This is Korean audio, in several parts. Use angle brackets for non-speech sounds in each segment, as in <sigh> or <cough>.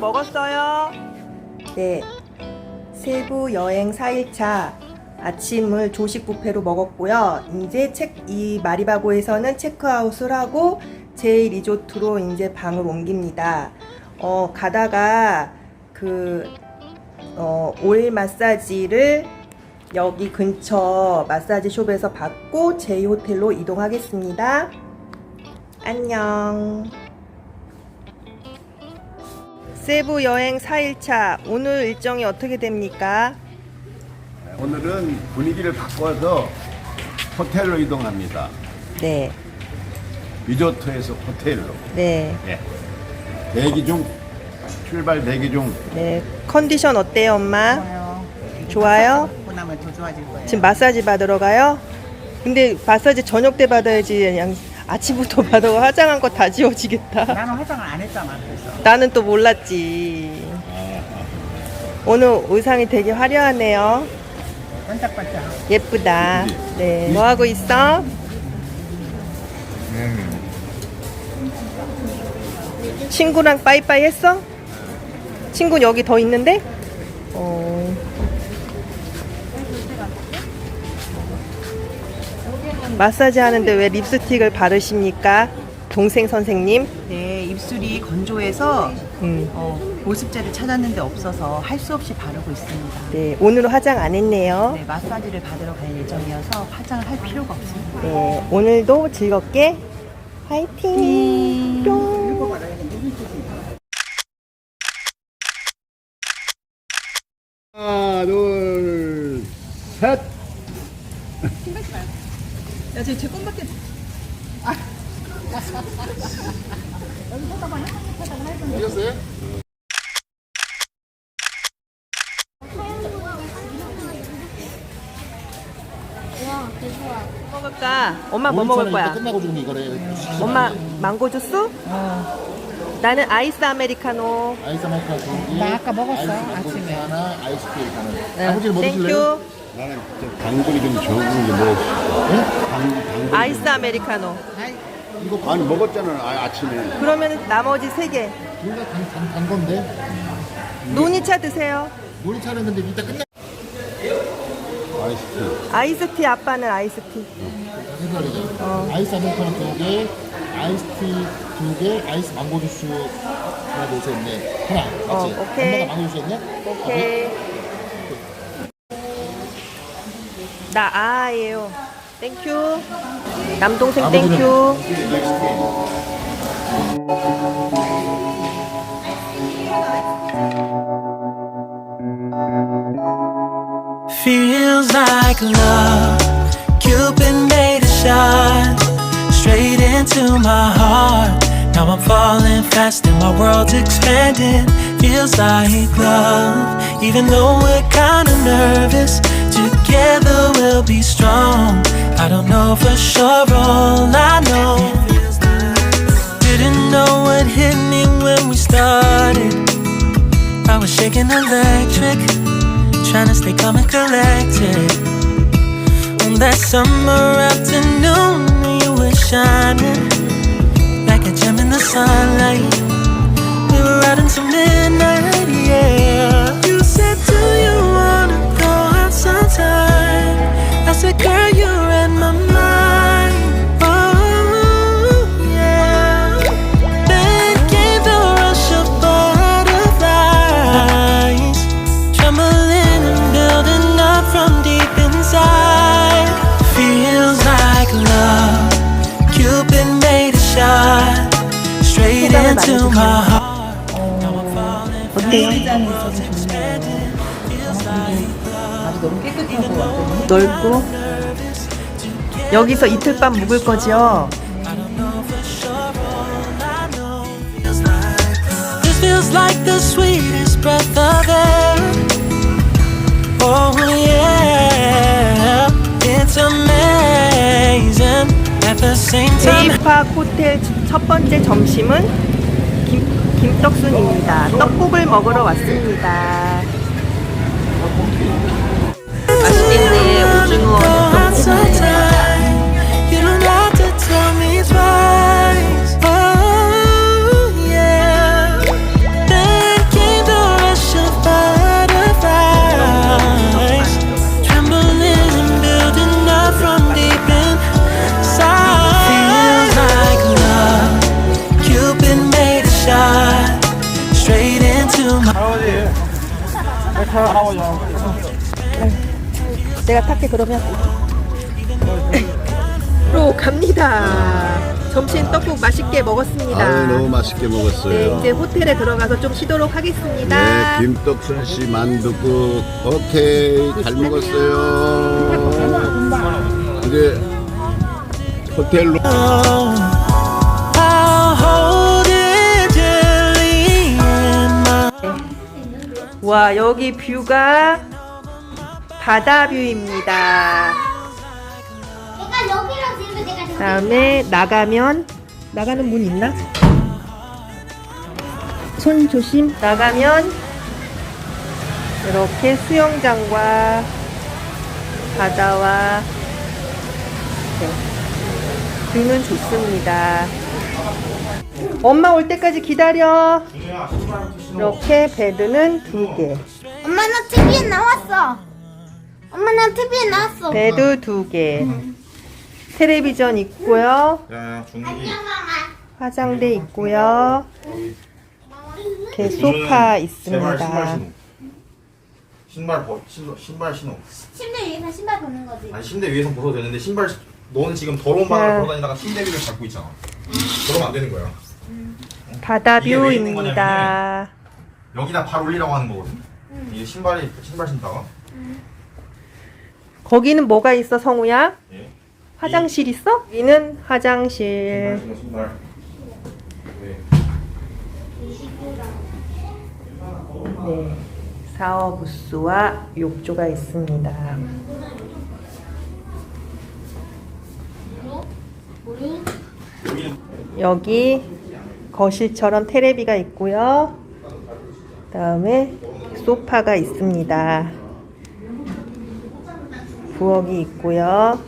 먹었어요? 네. 세부 여행 4일차 아침을 조식 뷔페로 먹었고요. 이제 책, 이 마리바고에서는 체크아웃을 하고 제 리조트로 이제 방을 옮깁니다. 어, 가다가 그, 어, 오일 마사지를 여기 근처 마사지 숍에서 받고 제 호텔로 이동하겠습니다. 안녕. 세부 여행 4일차 오늘 일정이 어떻게 됩니까? 오늘은 분위기를 바꿔서 호텔로 이동합니다. 네, 리조트에서 호텔로. 네, 예. 대기 중 출발 대기 중 네. 컨디션 어때요, 엄마? 좋아요. 좋아요? 먹고 나면 더 좋아질 거예요. 지금 마사지 받으러 가요? 근데 마사지 저녁 때 받아야지 그냥 아침부터 <laughs> 받아고 화장한 거 다 지워지겠다. 나는 화장을 안 했잖아. 그래서 나는 또 몰랐지. 오늘 의상이 되게 화려하네요. 반짝반짝. 예쁘다. 네. 뭐 하고 있어? 친구랑 빠이빠이 했어? 친구 여기 더 있는데? 마사지 하는데 왜 립스틱을 바르십니까? 동생 선생님? 네, 입술이 건조해서 음. 어, 보습제를 찾았는데 없어서 할 수 없이 바르고 있습니다. 네, 오늘은 화장 안 했네요. 네, 마사지를 받으러 갈 예정이어서 화장을 할 필요가 없습니다. 네, 오늘도 즐겁게 화이팅! 뿅! 하나 둘 셋. 야, 제 건밖에 <laughs> 먹을까? 엄마 뭐 먹을 거야? 끝나고 주는 이거래. 엄마 망고 주스? 나는 아이스 아메리카노. 아이스 아메리카노. 나 아까 먹었어, 아이스 아침에. 하나, 아이스티 하나. 네, 아버지 뭐 드실래요? 땡큐. 나는 당근이 좀 적은 게 뭐? 당. 아이스 아메리카노. 이거 아니 먹었잖아 아, 아침에. 그러면 나머지 세 개. 둘다 단, 단, 단 건데. 노니차 드세요. 놀이 차는 근데 이따 끝나. 아이스티. 아이스티 아빠는 아이스티. 해봐야죠. 아이스 아메리카노 두 개, 아이스티 두 개, 아이스 망고 주스 하나 넣으서 있네. 하나, 맞지? 어, 오케이. 엄마가 망고 주스 했네? 오케이. 나 아예요. 땡큐. 남동생 아버지는? 땡큐. Feels like love. Cupid made a shot straight into my heart. Now I'm falling fast and my world's expanding. Feels like love, even though we're kinda nervous. Know for sure, all I know. Didn't know what hit me when we started. I was shaking electric, trying to stay calm and collected. On that summer afternoon, you were shining like a gem in the sunlight. We were out until midnight, into my heart. 어때요? 아주 너무 깨끗하고 넓고. 여기서 이틀 밤 묵을 거죠? I don't know for sure. All I know feels like love. This feels like the sweetest breath of air. Oh yeah, it's amazing. At the same time. 제이팍 호텔 첫 번째 점심은 김, 김떡순입니다. 떡국을 먹으러 왔습니다. 내가 탈게 그러면. 로 갑니다. 점심 떡국 맛있게 먹었습니다. 아유 너무 맛있게 네, 먹었어요. 이제 호텔에 들어가서 좀 쉬도록 하겠습니다. 네, 김떡순 씨 만두국 오케이 잘 먹었어요. 이제 호텔로 와, 여기 뷰가 바다 뷰입니다. 내가 여기랑 지금 내가 저기 다음에 나가면 나가는 문 있나? 손 조심. 나가면 이렇게 수영장과 바다와 네, 뷰는 좋습니다. 엄마 올 때까지 기다려. 이렇게 베드는 두 개. 엄마 나 TV에 나왔어. 엄마 나 TV에 나왔어. 베드 두 개. 텔레비전 있고요. 화장대 있고요. 이렇게 소파 있습니다. 신발 벗 신발, 신발 신어. 침대 위에서 신발 벗는 거지. 아니 침대 위에서 벗어도 되는데 신발 시- 너는 지금 더러운 바람을 네. 걸어 다니다가 침대 위를 잡고 있잖아. 그러면 안 되는 거야. 바다 이게 왜 있는 뷰입니다. 여기다 발 올리라고 하는 거거든. 이게 신발이 신발 신다가 거기는 뭐가 있어, 성우야? 예. 화장실 있어? 여기는 신발 화장실. 신어 신발. 네. 네. 샤워 부스와 욕조가 있습니다. 여기 거실처럼 테레비가 있고요. 그다음에 소파가 있습니다. 부엌이 있고요.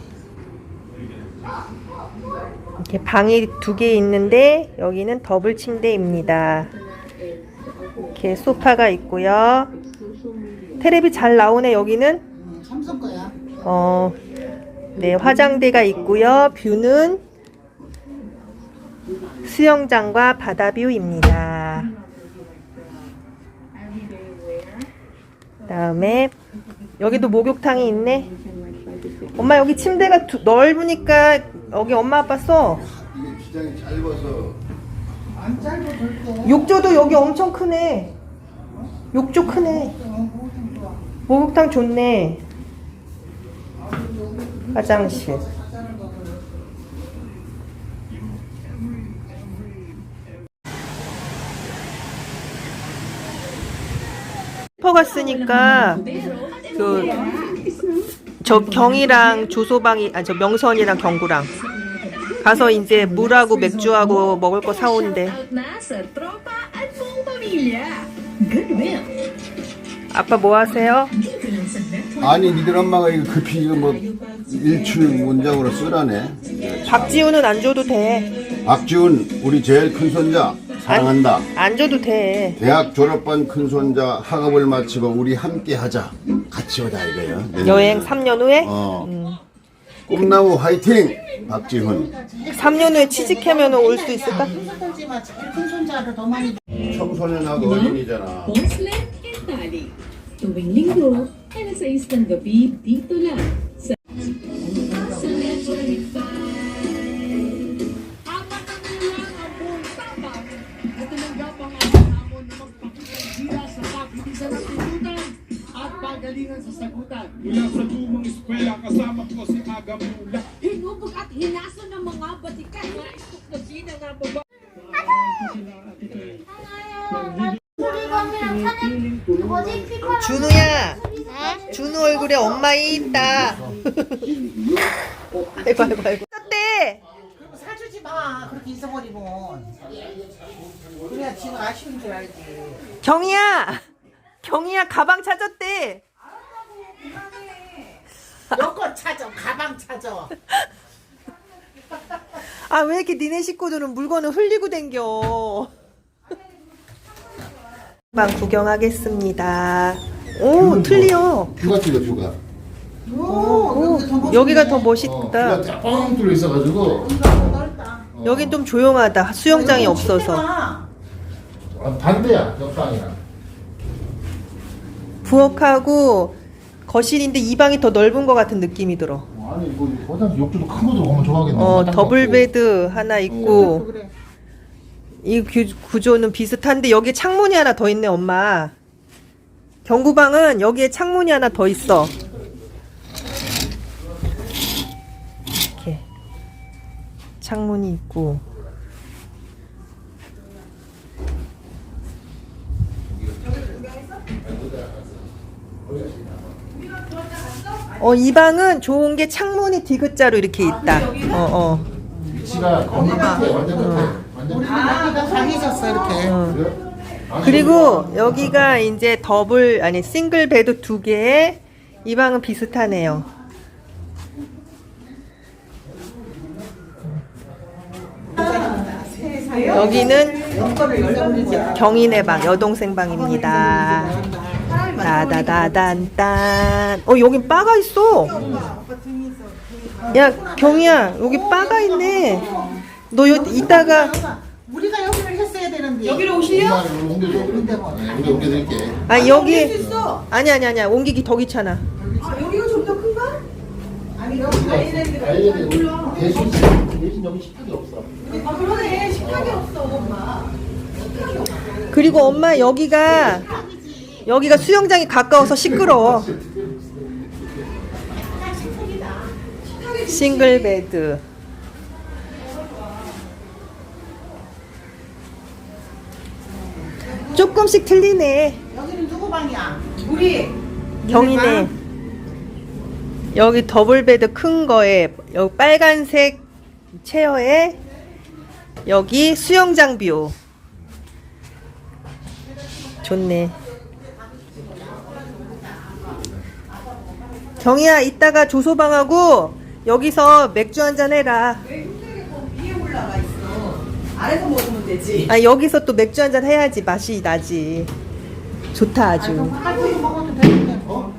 이렇게 방이 두 개 있는데 여기는 더블 침대입니다. 이렇게 소파가 있고요. 테레비 잘 나오네 여기는. 삼성 거야. 어, 네 화장대가 있고요. 뷰는 수영장과 바다뷰입니다. 그다음에 여기도 목욕탕이 있네. 엄마 여기 침대가 두- 넓으니까 여기 엄마 아빠 써. 기장이 짧아서 욕조도 여기 엄청 크네. 욕조 크네. 목욕탕 좋네. 화장실. 슈퍼 갔으니까 그 저 경이랑 조소방이 아 저 명선이랑 경구랑 가서 이제 물하고 맥주하고 먹을 거 사온대. 아빠 뭐 하세요? 아니 니들 엄마가 이거 급히 이거 뭐 일출 문장으로 쓰라네. 박지우는 안 줘도 돼. 박지훈 우리 제일 큰 손자 사랑한다. 안 줘도 돼. 대학 졸업반 큰 손자 학업을 마치고 우리 함께 하자. 같이 오자 이거요. 내년에. 여행 3년 후에? 어. 꿈나무 화이팅! 박지훈. 3년 후에 취직하면 올 수 있을까? 청소년하고 어린이잖아. Bonslet and Tali. Tuwing linggo, alas 6 ng gabi dito lang 경이야, 경이야 가방 찾았대. 여권 찾아. 가방 찾아. 아 왜 이렇게 니네 식구들은 물건을 흘리고 댕겨? 방 구경하겠습니다. 오 틀려. 뷰가 틀려 뷰가. 오, 여기가 더 어, 멋있다. 뷰가 뻥 뚫려 있어가지고. 여긴 좀 조용하다. 수영장이 없어서. 아, 반대야 옆방이랑. 부엌하고 거실인데 이 방이 더 넓은 것 같은 느낌이 들어. 어, 아니 뭐 화장실 욕조도 큰 것도 너무 좋아하겠네. 어, 더블. 베드 하나 있고. 이 구- 구조는 비슷한데 여기에 창문이 하나 더 있네, 엄마. 경구방은 여기에 창문이 하나 더 있어. 이렇게. 창문이 있고. 어, 이 방은 좋은 게 창문이 디귿자로 이렇게 있다. 어, 어. 위치가 거기 끝에 완전 끝에. 완전 끝에. 여기가 강해졌어 이렇게. 그래요? 아, 그리고 여기가 이제 더블 아니 싱글 베드 두 개에 이 방은 비슷하네요. 여기는 경인의 방 여동생 방입니다. 따다다단딴. 어 여긴 바가 있어. 야 경이야 여기 바가 있네. 너 여, 이따가 우리가 여기를 했어야 되는데. 여기로 엄마 이거 옮겨줘. 네, 우리 옮겨드릴게. 아 여기 아니 아니 아니야 옮기기 더 귀찮아. 아이랜드 우리 대신 대신 여기 식탁이 없어. 그리고 엄마 여기가 여기가 수영장이 가까워서 시끄러워. 싱글 베드. 조금씩 틀리네. 여기는 누구 방이야? 경이네. 여기 더블 베드 큰 거에 여기 빨간색 체어에 여기 수영장 뷰. 좋네. 경이야 이따가 조소방하고 여기서 맥주 한 잔 해라. 아래서 먹으면 되지. 아 여기서 또 맥주 한 잔 해야지 맛이 나지. 좋다 아주. 한국에 먹어도 되는데. 어?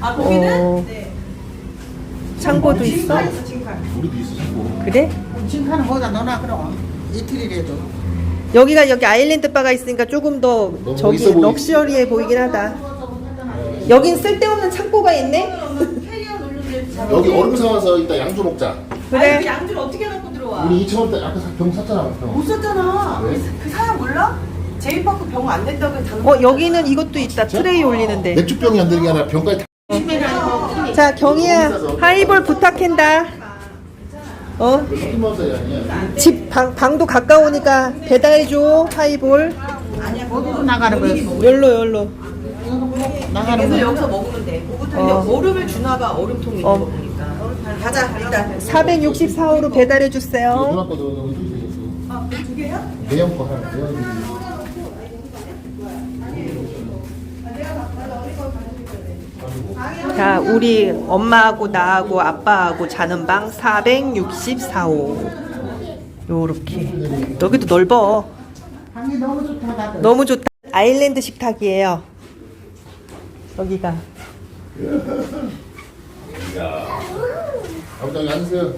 아 어. 창고도 있어. 우리도 있어 자꾸. 그래? 징카는 거기다 넣어놔 그럼. 이틀이라도. 여기가 여기 아일랜드 바가 있으니까 조금 더 너무 저기 있어? 럭셔리해 보이긴 하다. 여긴 쓸데없는 창고가 있네. 여기 얼음 사와서 이따 양주 먹자. 그래. 양주를 어떻게 갖고 들어와? 우리 2천 원대 아까 사- 병 샀잖아. 병. 못 썼잖아. 왜? 그 사람 몰라? 제입받고 병안 된다고 당어 여기는 이것도 있다. 트레이 올리는데. 맥주병이 안 되는 게 아니라 병까지 다 자 경희야 하이볼 부탁한다. 어? 아니야. 집 방, 방도 가까우니까 배달해줘 하이볼. 어디로 나가는 거였어? 열로 열로. 나가는 거야? 여기서 먹으면 돼. 그것도 어. 얼음을 주나 봐. 얼음통이 있는 어. 거 보니까. 가자 일단. 464호로 배달해 주세요. 누나 거도 여기 있어. 아, 두 개요? 대형 거 하나. 거. 자, 우리 엄마하고 나하고 아빠하고 자는 방 464호. 요렇게. 여기도 넓어. 방이 너무 좋다. 너무 좋다. 아일랜드 식탁이에요. 여기가. 아버지 앉으세요.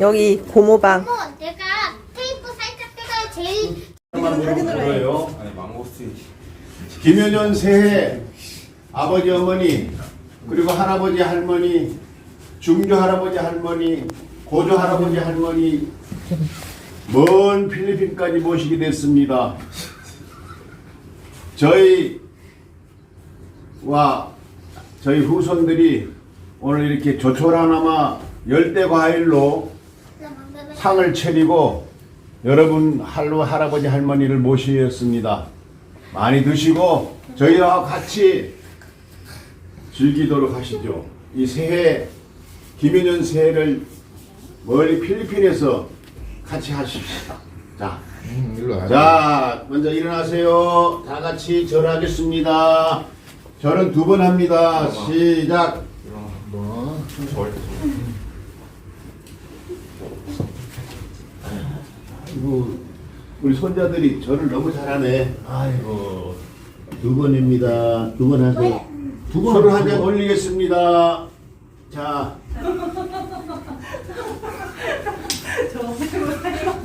여기 고모방. 내가 테이프 살짝 떼가 제일 김효년 새해 아버지 어머니 그리고 할아버지 할머니 중조 할아버지 할머니 고조 할아버지 할머니 먼 필리핀까지 모시게 됐습니다. 저희 와 저희 후손들이 오늘 이렇게 조촐하나마 열대 과일로 상을 차리고 여러분 할로 할아버지 할머니를 모시었습니다. 많이 드시고 저희와 같이 즐기도록 하시죠. 이 새해 김윤현 새해를 멀리 필리핀에서 같이 하십시다. 자, 음. 자 먼저 일어나세요. 다 같이 절하겠습니다. 절은 두번 합니다. 시작. 뭐. 아이고 우리 손자들이 절을 너무 잘하네. 아이고 두 번입니다. 두 번 하세요. 두 번. 손을 한장 올리겠습니다. 자. <laughs>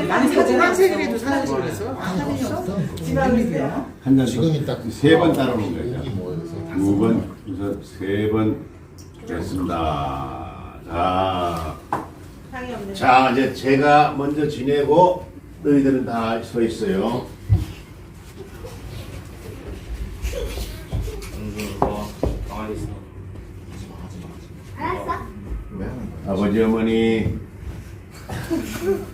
한색이라도 사야지 그래서. 사진이 없어. 지갑이요? 한 잔. 지금이 딱 세 번 따라오는. 여기 모여서 두 번, 그래서 세번 됐습니다. 자, 자 이제 제가 먼저 지내고 너희들은 다 서 있어요. 알았어? 아버지 어머니 <laughs>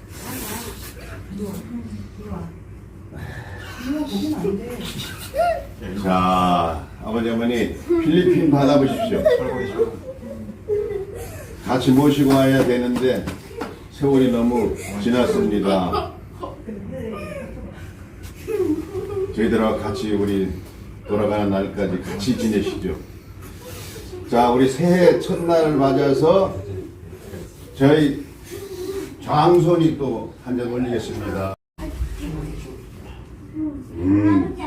자 아버지 어머니 필리핀 받아보십시오. 같이 모시고 와야 되는데 세월이 너무 지났습니다. 저희들하고 같이 우리 돌아가는 날까지 같이 지내시죠. 자, 우리 새해 첫날을 맞아서 저희 장손이 또한잔 올리겠습니다. 음,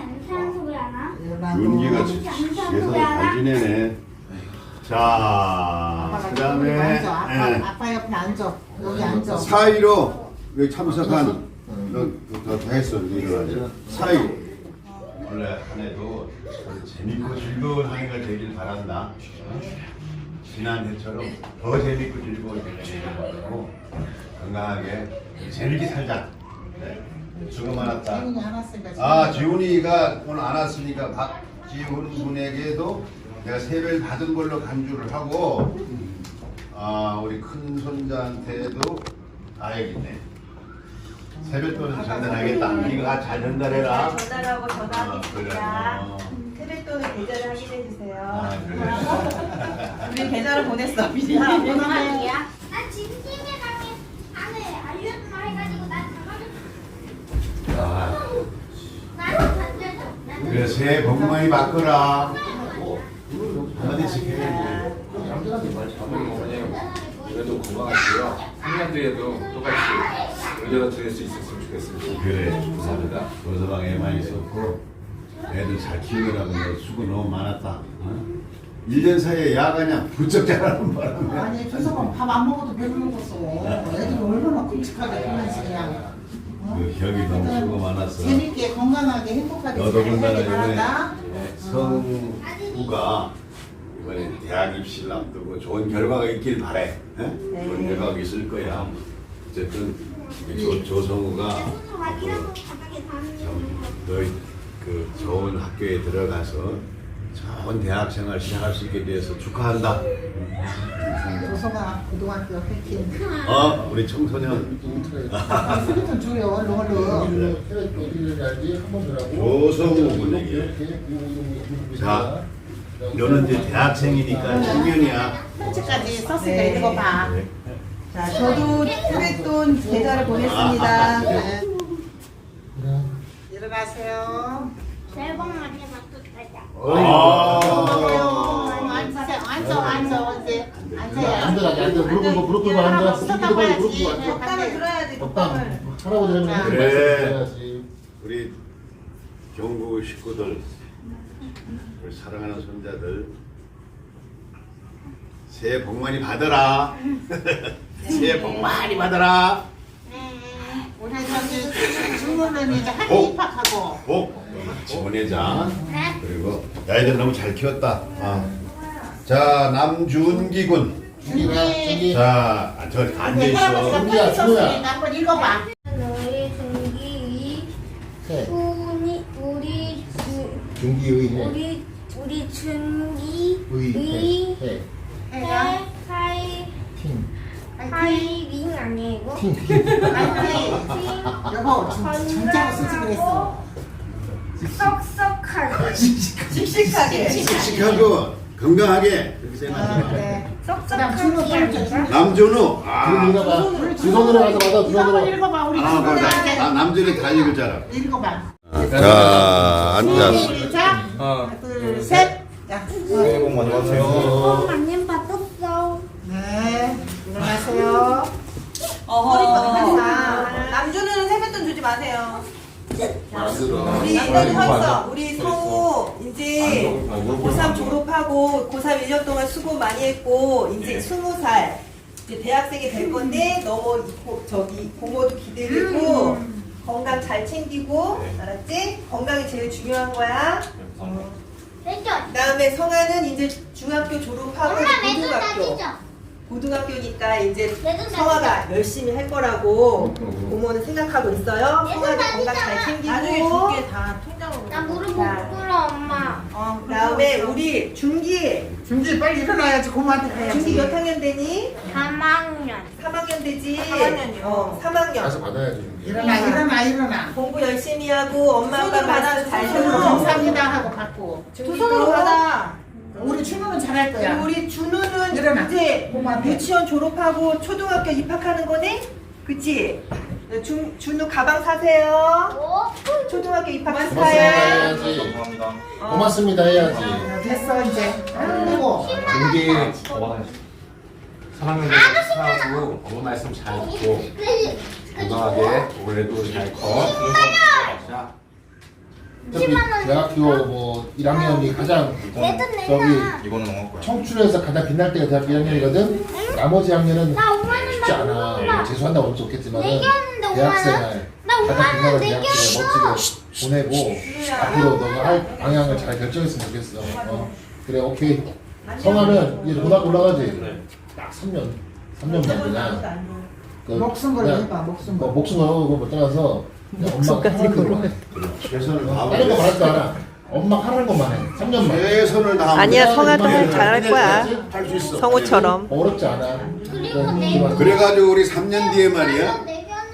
윤기가 계속 잘 지내네. 자, 그 다음에 아빠 옆에 앉아. 여기 앉아. 사이로 여기 참석한 너더 했어, 일어나지. 사이. 원래 한 해도 재밌고 즐거운 한 해가 되길 바란다. 지난해처럼 더 재밌고 즐거운 해가 되길 바라고 건강하게 재밌게 살자. 네. 수고 많았다. 아, 지훈이가 오늘 안 왔으니까 박 지훈 군에게도 내가 세배를 받은 걸로 간주를 하고 아, 우리 큰 손자한테도 가야겠네. 세뱃돈은 전달하겠다. 네가 잘 전달해라. 전달하고 어, 그래. 전화하겠습니다. 어. 세뱃돈을 계좌를 확인해 주세요. 아, 그래. <laughs> 우리 계좌를 보냈어 미리. 말이야? 나 진심에 가 그래 새해 복 많이 받거라. 한마디 지켜야지. 그래도 건강하시고요. 3년 뒤에도 똑같이 의견을 드릴 수 있었으면 좋겠습니다. 그래. 감사합니다. 도서방에 많이 있었고 애들 잘 키우느라고 너 수고 너무 많았다. 어? 1년 사이에 야가냐 부쩍 자라는 바람에 아니 조서방 밥안 먹어도 배불 먹었어. 애들 얼마나 끔찍하게 보내지 그냥. 그 격이 너무 수고 많았어. 재밌게 건강하게 행복하게 너도 잘 군다나 살길 이번에 바란다. 성우가 이번에 대학 입시를 앞두고 좋은 결과가 있길 바래. 예? 좋은 결과가 있을 거야. 어쨌든 우리 조, 조성우가 앞으로 바닥에 닿는 참 너희 그 좋은 학교에 들어가서 좋은 대학 생활 시작할 수 있게 돼서 축하한다. 조서방 고등학교 패킨. 어, 우리 청소년 스리턴 줄여 얼른 얼른. 조성우 군에게 자, 너는 이제 대학생이니까 중견이야. 편지까지 썼으니까 읽어봐. 자, 저도 세뱃돈 계좌를 보냈습니다. 아, 네. 일어나세요. 새해 복 많이. 아. 앉으세요. 앉아 앉아 언제 앉아요. 앉아 앉아 무릎 꿇고 무릎 꿇고 앉아. 무릎 꿇고 봐야지. 앉아. 떡방을 들어야지, 떡방 떡방을. 할아버지 할머니 그래. 해야지. 우리 경구 식구들, 우리 사랑하는 손자들, 새해 복 많이 받아라. <laughs> 새해 복 많이 받아라. 우리 저기 중년은 이제 학교 복. 입학하고. 복 같이 보내자. 그리고 아이들 너무 잘 키웠다. 아. 자 남준기 군. 준기. 자, 아, 저 앉아 있어. 편지 썼으니까 한번 읽어봐. 너희 준기 해. 우리 우리 주- 준기의 해. 우리 우리 준기 의 해. 해. 해 하이 팀. 하이링 아니고 팀. 여보 진- 진짜로 쓰지 그랬어. 썩썩하게 씩씩하게. 씩씩하고 건강하게 그렇게 생각해. 그다음 준호 빨리. 남준우. 지금 아, 읽어봐. 두 손으로 가서 받아 두 한번 손으로. 읽어봐 우리 아, 맞아. 친구들한테. 아, 남준이 다 읽을 줄 알아. 읽어봐. 자, 앉았어. 시작. 하나 둘 셋. 자. 새해 복 많이 받으세요. 많이 받았어 네. 일어나세요. 어허. 남준우는 세뱃돈 주지 마세요. 우리 일단 섰어. 우리 성우 이제 고3 졸업하고 고3 1년 동안 수고 많이 했고 이제 20살 이제 대학생이 될 건데 너무 이 고- 저기 공부도 기대되고 건강 잘 챙기고 알았지? 건강이 제일 중요한 거야. 그다음에 성아는 이제 중학교 졸업하고 엄마 고등학교. 따지죠. 고등학교니까 이제 매도 성아가 열심히 할 거라고 부모는 생각하고 있어요. 매도 성아도 건강 잘. 나중에 챙기고 줄게 다 통장으로. 나 무릎 못 꿇어 엄마. 어, 그다음에 우리 중기 준비 빨리 일어나야지 고모한테 가야지. 몇 학년 되니? 3학년. 3학년 되지? 3학년이요. 어, 가서 3학년. 받아야지. 일어나 일어나 일어나. 공부 열심히 하고 엄마 아빠 받아, 잘. 들어. 감사합니다 하고 받고. 두 손으로 받아. 우리 준우는 잘할 거야. 우리 준우는 일어나. 이제 고모한테. 유치원 졸업하고 초등학교 입학하는 거네? 그치? 네, 준, 준우 가방 사세요. 오. 초등학교 입학 고맙습니다 축하해. 해야지. 감사합니다. 고맙습니다 해야지. 됐어 이제. 아이고. 준비 사랑하는 사하고 엄마 말씀 잘 듣고 건강하게 올해도 잘 커. 자, 저기 대학교 뭐 1학년이 가장 내돈 저기 내놔. 이거는 넘어갈 거야. 청춘에서 가장 빛날 때가 대학교 1학년이거든. 나머지 학년은 나 5만 원 쉽지 않아. 재수한다고 내기였는데 5만 대학생활 원. 나 5만 가장 빛나는 원 대학생활. 멋지게 보내고 앞으로 너가 할 방향을 잘 결정했으면 좋겠어. 어. 그래 오케이. 성화는 이제 고등학교 올라가지. 딱 3년 3년만 그냥. 그 목숨 걸고 그냥 해봐 목숨 뭐 걸고. 목숨 걸고 뭐 떠나서 해. 최선을 다른 거 말할 거 알아. 엄마 하는 것만 해. 3년만. 최선을 다하고 아니야, 성아도 잘할 거야. 할수 있어. 성우처럼. 어렵지 않아. 그래가지고 우리 3년 뒤에 말이야.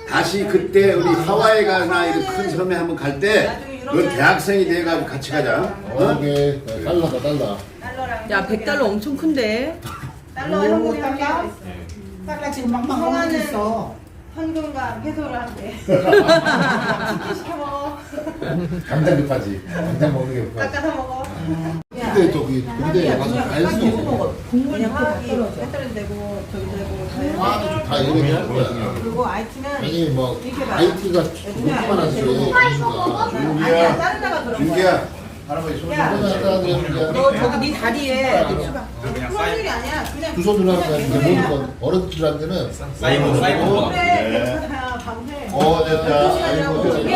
다시 그때 우리 하와이 가나 이런 큰 섬에 한번 갈 때, 넌 대학생이 돼가지고 같이 가자. 어? 이게 달러다 달러. 야, 100달러 엄청 큰데. 달러 오, 현금이 달러? 지금 막막 먹고 있어. 현금과 페소를 한대. <laughs> 치킨 시켜 먹어. 당장 급하지. 당장 먹는 게 급하지. 깎아서 먹어. 근데 저기 군대에 가서 알 수도 없어. 국물이 화학이 배터리 되고 저기 되고 아, 다 이런 거야. 그리고 IT는 아니 뭐 IT가 좋기만 하지. 준기야, 다른 데가 들어. 준기야. 할아버지 손 야. 좀너 저기 네 다리에 저 그냥 사인 일이 아니야. 그냥 두 손으로 하면 이제 모든 건 어른들한테는 사이버 사이버 그래. 네. 괜찮아. 밤새. 어, 됐다. 아이고, 됐다.